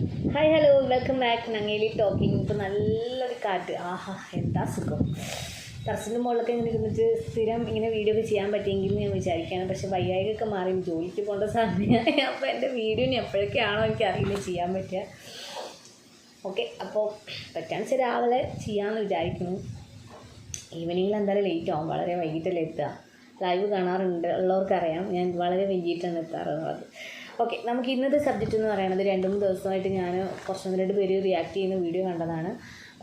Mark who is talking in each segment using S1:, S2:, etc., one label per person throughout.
S1: Hi hello welcome back Nangeli talking ഇപ്പോൾ നല്ലൊരു കാറ്റ്. ആഹാ എന്താ സുഖം. ടെറസിന്റെ മുകളിലൊക്കെ ഇങ്ങനെ ഇരുന്നിട്ട് സ്ഥിരം ഇങ്ങനെ വീഡിയോ ഒക്കെ ചെയ്യാൻ പറ്റിയെങ്കിൽ ഞാൻ വിചാരിക്കുകയാണ്. പക്ഷെ വയ്യായികൊക്കെ മാറി. ജോലിക്ക് പോകേണ്ട സമയമായി. അപ്പോൾ എന്റെ വീഡിയോ ഇനി എപ്പോഴൊക്കെയാണോ എനിക്ക് അറിയില്ല. ചെയ്യാൻ പറ്റുക. ഓക്കെ അപ്പോൾ പറ്റാൻ വെച്ചാൽ രാവിലെ ചെയ്യാമെന്ന് വിചാരിക്കുന്നു. ഈവനിങ്ങിൽ എന്തായാലും ലേറ്റ് ആവും. വളരെ വൈകിട്ടല്ലേ എത്തുക. ലൈവ് കാണാറുണ്ട്. ഉള്ളവർക്കറിയാം. ഞാൻ വളരെ വൈകിട്ടാണ് എത്താറുള്ളത്. ഓക്കെ നമുക്ക് ഇന്നത്തെ സബ്ജക്റ്റ് എന്ന് പറയുന്നത് രണ്ട് മൂന്ന് ദിവസമായിട്ട് ഞാൻ കുറച്ച് രണ്ട് പേര് റിയാക്ട് ചെയ്യുന്ന വീഡിയോ കണ്ടതാണ്.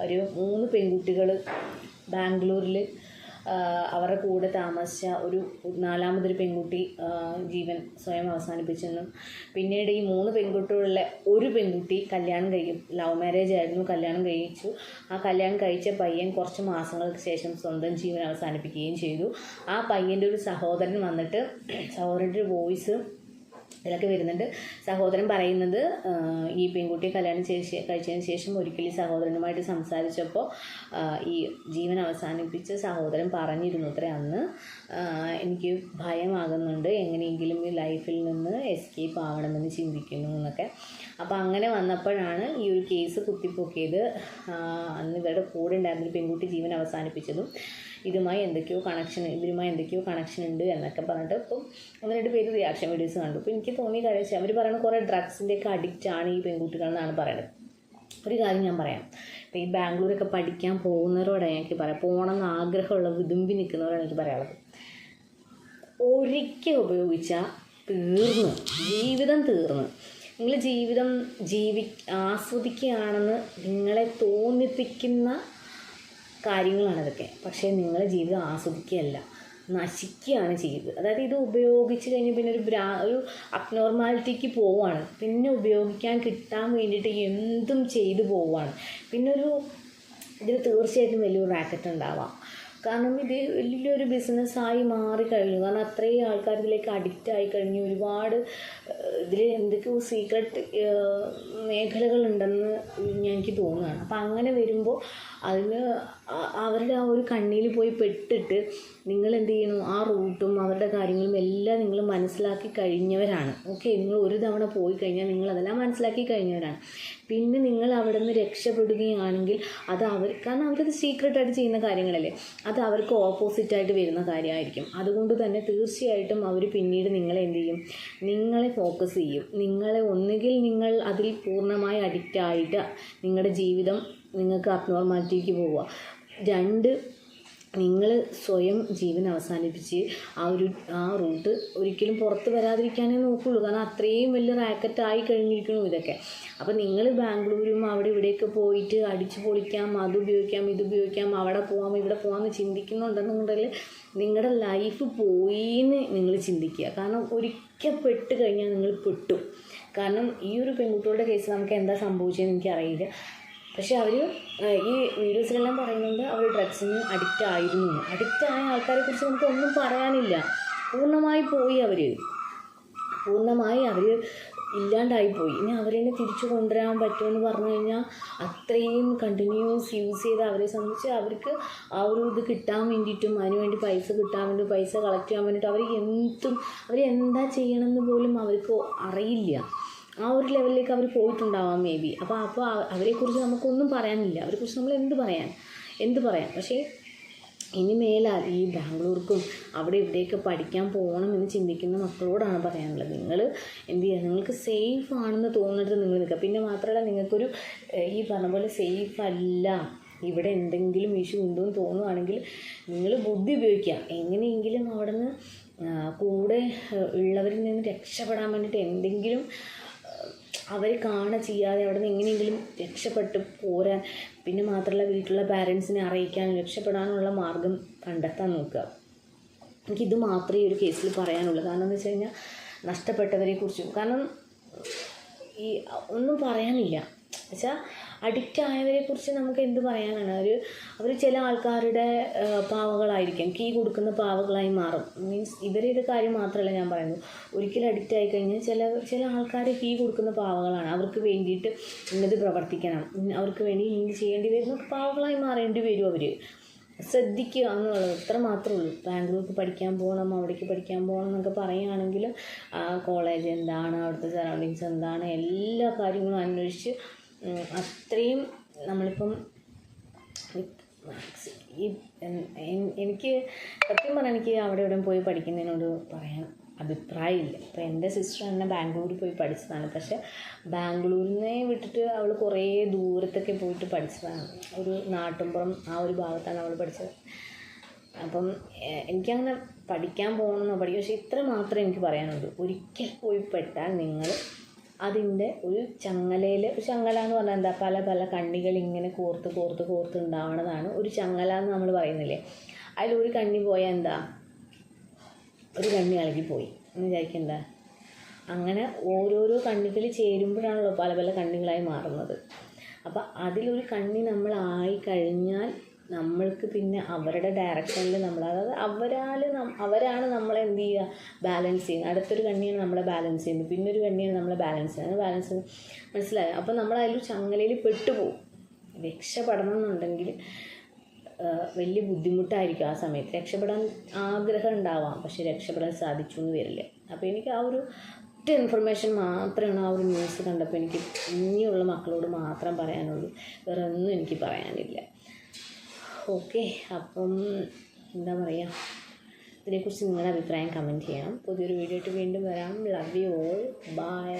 S1: ഒരു മൂന്ന് പെൺകുട്ടികൾ ബാംഗ്ലൂരിൽ അവരുടെ കൂടെ താമസിച്ച ഒരു നാലാമതൊരു പെൺകുട്ടി ജീവൻ സ്വയം അവസാനിപ്പിച്ചെന്നും പിന്നീട് ഈ മൂന്ന് പെൺകുട്ടികളിലെ ഒരു പെൺകുട്ടി കല്യാണം കഴിക്കും. ലവ് മാരേജ് ആയിരുന്നു കല്യാണം കഴിച്ചു. ആ കല്യാണം കഴിച്ച പയ്യൻ കുറച്ച് മാസങ്ങൾക്ക് ശേഷം സ്വന്തം ജീവൻ അവസാനിപ്പിക്കുകയും ചെയ്തു. ആ പയ്യന്റെ ഒരു സഹോദരൻ വന്നിട്ട് സഹോദരന്റെ വോയിസ് ഇതിലൊക്കെ വരുന്നുണ്ട്. സഹോദരൻ പറയുന്നത് ഈ പെൺകുട്ടിയെ കല്യാണം ചെയ്ത് കഴിച്ചതിന് ശേഷം ഒരിക്കൽ ഈ സഹോദരനുമായിട്ട് സംസാരിച്ചപ്പോൾ ഈ ജീവൻ അവസാനിപ്പിച്ച് സഹോദരൻ പറഞ്ഞിരുന്നു അത്ര അന്ന്. എനിക്ക് ഭയമാകുന്നുണ്ട്. എങ്ങനെയെങ്കിലും ഈ ലൈഫിൽ നിന്ന് എസ്കേപ്പ് ആവണമെന്ന് ചിന്തിക്കുന്നു എന്നൊക്കെ. അപ്പോൾ അങ്ങനെ വന്നപ്പോഴാണ് ഈ ഒരു കേസ് കുത്തിപ്പൊക്കിയത്. അന്ന് ഇവരുടെ കൂടെ ഉണ്ടായിരുന്ന പെൺകുട്ടി ജീവൻ അവസാനിപ്പിച്ചതും. ഇതുമായി എന്തൊക്കെയോ കണക്ഷൻ ഇവരുമായി എന്തൊക്കെയോ കണക്ഷൻ ഉണ്ട് എന്നൊക്കെ പറഞ്ഞിട്ട് ഇപ്പം ഒന്ന് രണ്ട് പേര് റിയാക്ഷൻ വീഡിയോസ് കണ്ടു. അപ്പോൾ എനിക്ക് തോന്നിയ കാര്യം വെച്ചാൽ അവർ പറയുന്നത് കുറേ ഡ്രഗ്സിന്റെയൊക്കെ അഡിക്റ്റ് ആണ് ഈ പെൺകുട്ടികൾ എന്നാണ് പറയുന്നത് ഒരു കാര്യം ഞാൻ പറയാം. ഇപ്പോൾ ഈ ബാംഗ്ലൂരൊക്കെ പഠിക്കാൻ പോകുന്നവരോടെ എനിക്ക് പറയാം പോകണമെന്ന് ആഗ്രഹമുള്ള വിതുമ്പി നിൽക്കുന്നവരോട് എനിക്ക് പറയാനുള്ളത്. ഒരിക്കൽ ഉപയോഗിച്ചാൽ തീർന്നു ജീവിതം തീർന്നു. നിങ്ങൾ ജീവിതം ജീവി ആസ്വദിക്കുകയാണെന്ന് നിങ്ങളെ തോന്നിപ്പിക്കുന്ന കാര്യങ്ങളാണ് ഇതൊക്കെ പക്ഷേ നിങ്ങളുടെ ജീവിതം ആസ്വദിക്കുകയല്ല നശിക്കുകയാണ് ചെയ്തത്. അതായത് ഇത് ഉപയോഗിച്ച് കഴിഞ്ഞ് പിന്നെ ഒരു ബ്രാ ഒരു അബ്നോർമാലിറ്റിക്ക് പോവുകയാണ് പിന്നെ ഉപയോഗിക്കാൻ കിട്ടാൻ വേണ്ടിയിട്ട് എന്തും ചെയ്തു പോവുകയാണ് പിന്നെ ഒരു ഇതിൽ തീർച്ചയായിട്ടും വലിയൊരു റാക്കറ്റ് ഉണ്ടാവാം. കാരണം ഇത് വലിയൊരു ബിസിനസ്സായി മാറിക്കഴിഞ്ഞു. കാരണം അത്രയും ആൾക്കാർ ഇതിലേക്ക് അഡിക്റ്റ് ആയി കഴിഞ്ഞു ഒരുപാട് ഇതിൽ എന്തൊക്കെയോ സീക്രട്ട് മേഖലകളുണ്ടെന്ന് എനിക്ക് തോന്നുകയാണ്. അപ്പം അങ്ങനെ വരുമ്പോൾ അതിന് അവരുടെ ആ ഒരു കണ്ണിയിൽ പോയി പെട്ടിട്ട് നിങ്ങൾ എന്ത് ചെയ്യണം ആ റൂട്ടും അവരുടെ കാര്യങ്ങളും എല്ലാം നിങ്ങൾ മനസ്സിലാക്കി കഴിഞ്ഞവരാണ്. ഓക്കെ നിങ്ങൾ ഒരു തവണ പോയി കഴിഞ്ഞാൽ നിങ്ങൾ അതെല്ലാം മനസ്സിലാക്കി കഴിഞ്ഞവരാണ്. പിന്നെ നിങ്ങൾ അവിടെ നിന്ന് രക്ഷപ്പെടുകയാണെങ്കിൽ അത് അവർ കാരണം അവരത് സീക്രട്ടായിട്ട് ചെയ്യുന്ന കാര്യങ്ങളല്ലേ? അത് അവർക്ക് ഓപ്പോസിറ്റായിട്ട് വരുന്ന കാര്യമായിരിക്കും. അതുകൊണ്ട് തന്നെ തീർച്ചയായിട്ടും അവർ പിന്നീട് നിങ്ങളെ എന്ത് ചെയ്യും നിങ്ങളെ ഫോക്കസ് ചെയ്യും. നിങ്ങളെ ഒന്നുകിൽ നിങ്ങൾ അതിൽ പൂർണമായി അഡിക്റ്റായിട്ട് നിങ്ങളുടെ ജീവിതം നിങ്ങൾക്ക് അബ്നോർമാലിറ്റിക്ക് പോവുക. രണ്ട് നിങ്ങൾ സ്വയം ജീവൻ അവസാനിപ്പിച്ച് ആ ഒരു ആ റൂട്ട് ഒരിക്കലും പുറത്ത് വരാതിരിക്കാനേ നോക്കുള്ളൂ. കാരണം അത്രയും വലിയ റാക്കറ്റ് ആയി കഴിഞ്ഞിരിക്കുന്നു ഇതൊക്കെ. അപ്പോൾ നിങ്ങൾ ബാംഗ്ലൂരും അവിടെ ഇവിടെയൊക്കെ പോയിട്ട് അടിച്ചു പൊളിക്കാം അത് ഉപയോഗിക്കാം ഇത് ഉപയോഗിക്കാം അവിടെ പോകാം ഇവിടെ പോകാമെന്ന് ചിന്തിക്കുന്നുണ്ടെന്നുണ്ടെങ്കിൽ നിങ്ങളുടെ ലൈഫ് പോയിന്ന് നിങ്ങൾ ചിന്തിക്കുക. കാരണം ഒരിക്കൽ പെട്ട് കഴിഞ്ഞാൽ നിങ്ങൾ പെട്ടു. കാരണം ഈ ഒരു പെൺകുട്ടികളുടെ കേസ് നമുക്ക് എന്താ സംഭവിച്ചതെന്ന് എനിക്കറിയില്ല. പക്ഷെ അവർ ഈ വീഡിയോസിലെല്ലാം പറയുന്നുണ്ട് അവർ ഡ്രഗ്സിന് അഡിക്റ്റ് ആയിരുന്നു. അഡിക്റ്റ് ആയ ആൾക്കാരെ കുറിച്ച് നമുക്ക് ഒന്നും പറയാനില്ല. പൂർണമായി പോയി അവർ പൂർണമായി അവർ ഇല്ലാണ്ടായി പോയി. ഇനി അവരെ തിരിച്ചു കൊണ്ടുവരാൻ പറ്റുമെന്ന് പറഞ്ഞു കഴിഞ്ഞാൽ അത്രയും കണ്ടിന്യൂസ് യൂസ് ചെയ്ത് അവരെ സംബന്ധിച്ച് അവർക്ക് ആ ഒരു ഇത് കിട്ടാൻ വേണ്ടിയിട്ടും അതിനുവേണ്ടി പൈസ കിട്ടാൻ വേണ്ടി പൈസ കളക്ട് ചെയ്യാൻ വേണ്ടിയിട്ട് അവർ എന്തും അവർ എന്താ ചെയ്യണമെന്ന് പോലും അവർക്ക് അറിയില്ല. ആ ഒരു ലെവലിലേക്ക് അവർ പോയിട്ടുണ്ടാവാം മേ ബി അപ്പോൾ അപ്പോൾ അവരെക്കുറിച്ച് നമുക്കൊന്നും പറയാനില്ല. അവരെക്കുറിച്ച് നമ്മൾ എന്ത് പറയാൻ? എന്ത് പറയാം പക്ഷേ ഇനി മേലാൽ ഈ ബാംഗ്ലൂർക്കും അവിടെ ഇവിടെയൊക്കെ പഠിക്കാൻ പോകണം എന്ന് ചിന്തിക്കുന്ന മക്കളോടാണ് പറയാനുള്ളത്. നിങ്ങൾ എന്ത് ചെയ്യുക നിങ്ങൾക്ക് സേഫ് ആണെന്ന് തോന്നിട്ട് നിങ്ങൾ നിൽക്കുക. പിന്നെ മാത്രമല്ല നിങ്ങൾക്കൊരു ഈ പറഞ്ഞ പോലെ സേഫ് അല്ല. ഇവിടെ എന്തെങ്കിലും ഇഷ്യൂ ഉണ്ടോ എന്ന് തോന്നുവാണെങ്കിൽ നിങ്ങൾ ബുദ്ധി ഉപയോഗിക്കുക. എങ്ങനെയെങ്കിലും അവിടെ നിന്ന് കൂടെ ഉള്ളവരിൽ നിന്ന് രക്ഷപ്പെടാൻ വേണ്ടിയിട്ട് എന്തെങ്കിലും അവർ കാണ ചെയ്യാതെ അവിടെ നിന്ന് എങ്ങനെയെങ്കിലും രക്ഷപ്പെട്ട് പോരാൻ പിന്നെ മാത്രമല്ല വീട്ടിലുള്ള പാരൻസിനെ അറിയിക്കാൻ രക്ഷപ്പെടാനുള്ള മാർഗം കണ്ടെത്താൻ നോക്കുക. എനിക്കിത് മാത്രമേ ഒരു കേസിൽ പറയാനുള്ളൂ. കാരണം എന്ന് വെച്ച് കഴിഞ്ഞാൽ നഷ്ടപ്പെട്ടവരെ കുറിച്ചും കാരണം ഈ ഒന്നും പറയാനില്ല. വെച്ചാൽ അഡിക്റ്റ് ആയവരെ കുറിച്ച് നമുക്ക് എന്ത് പറയാനാണ്? അവർ അവർ ചില ആൾക്കാരുടെ പാവകളായിരിക്കും കീ കൊടുക്കുന്ന പാവകളായി മാറും. മീൻസ് ഇവരെ ഇവരുടെ കാര്യം മാത്രമല്ല ഞാൻ പറയുന്നു ഒരിക്കലും അഡിക്റ്റ് ആയി കഴിഞ്ഞാൽ ചില ചില ആൾക്കാർ കീ കൊടുക്കുന്ന പാവകളാണ് അവർക്ക് വേണ്ടിയിട്ട് ഇന്നത് പ്രവർത്തിക്കണം. അവർക്ക് വേണ്ടി ഇന്ന് ചെയ്യേണ്ടി വരുന്ന പാവകളായി മാറേണ്ടി വരും അവർ ശ്രദ്ധിക്കുക എന്നുള്ളത് ഇത്ര മാത്രമേ ഉള്ളൂ. ബാംഗ്ലൂർക്ക് പഠിക്കാൻ പോകണം അവിടേക്ക് പഠിക്കാൻ പോകണം എന്നൊക്കെ പറയുകയാണെങ്കിലും കോളേജ് എന്താണ് അവിടുത്തെ സറൗണ്ടിങ്സ് എന്താണ് എല്ലാ കാര്യങ്ങളും അന്വേഷിച്ച് അത്രയും നമ്മളിപ്പം ഈ എനിക്ക് സത്യം പറഞ്ഞാൽ എനിക്ക് അവിടെ ഇവിടെ പോയി പഠിക്കുന്നതിനോട് പറയാൻ അഭിപ്രായമില്ല. ഇപ്പോൾ എന്റെ സിസ്റ്റർ തന്നെ ബാംഗ്ലൂരിൽ പോയി പഠിച്ചതാണ്. പക്ഷെ ബാംഗ്ലൂരിനെ വിട്ടിട്ട് അവൾ കുറേ ദൂരത്തൊക്കെ പോയിട്ട് പഠിച്ചതാണ്. ഒരു നാട്ടുമ്പുറം ആ ഒരു ഭാഗത്താണ് അവൾ പഠിച്ചത്. അപ്പം എനിക്കങ്ങനെ പഠിക്കാൻ പോകണമെന്നോ പഠിക്കും പക്ഷേ ഇത്ര മാത്രമേ എനിക്ക് പറയാനുള്ളൂ. ഒരിക്കൽ പോയി പെട്ടാൽ നിങ്ങൾ അതിന്റെ ഒരു ചങ്ങലയിൽ ഒരു ചങ്ങല എന്ന് പറഞ്ഞാൽ എന്താ പല പല കണ്ണികൾ ഇങ്ങനെ കോർത്ത് കോർത്ത് കോർത്ത് ഉണ്ടാവണതാണ് ഒരു ചങ്ങല എന്ന് നമ്മൾ പറയുന്നില്ലേ. അതിലൊരു കണ്ണി പോയാൽ എന്താ? ഒരു കണ്ണി പോയി. എന്ന് വിചാരിക്കണ്ട അങ്ങനെ ഓരോരോ കണ്ണികൾ ചേരുമ്പോഴാണല്ലോ പല പല കണ്ണികളായി മാറുന്നത്. അപ്പം അതിലൊരു കണ്ണി നമ്മളായി കഴിഞ്ഞാൽ നമ്മൾക്ക് പിന്നെ അവരുടെ ഡയറക്ഷനിൽ നമ്മൾ അതായത് അവരാൽ അവരാണ് നമ്മളെ എന്ത് ചെയ്യുക? ബാലൻസ് ചെയ്യുന്നത്. അടുത്തൊരു കണ്ണിയാണ് നമ്മളെ ബാലൻസ് ചെയ്യുന്നത്. പിന്നെ ഒരു കണ്ണിയാണ് നമ്മളെ ബാലൻസ് ചെയ്യുന്നത്. ബാലൻസ് ചെയ്യുന്നത് മനസ്സിലായോ? അപ്പോൾ നമ്മൾ അതിൽ ചങ്ങലയിൽ പെട്ടുപോകും രക്ഷപ്പെടണം എന്നുണ്ടെങ്കിൽ വലിയ ബുദ്ധിമുട്ടായിരിക്കും ആ സമയത്ത്. രക്ഷപ്പെടാൻ ആഗ്രഹം ഉണ്ടാവാം. പക്ഷെ രക്ഷപ്പെടാൻ സാധിച്ചു എന്ന് വരില്ല. അപ്പോൾ എനിക്ക് ആ ഒരു ഒറ്റ ഇൻഫർമേഷൻ മാത്രമാണ് ആ ഒരു ന്യൂസ് കണ്ടപ്പോൾ എനിക്ക് ഇനിയുള്ള മക്കളോട് മാത്രം പറയാനുള്ളൂ. വേറെ ഒന്നും എനിക്ക് പറയാനില്ല. ഓക്കെ അപ്പം എന്താ പറയുക ഇതിനെക്കുറിച്ച് നിങ്ങളുടെ അഭിപ്രായം കമന്റ് ചെയ്യണം. പുതിയൊരു വീഡിയോ ആയിട്ട് വീണ്ടും വരാം. Love you all by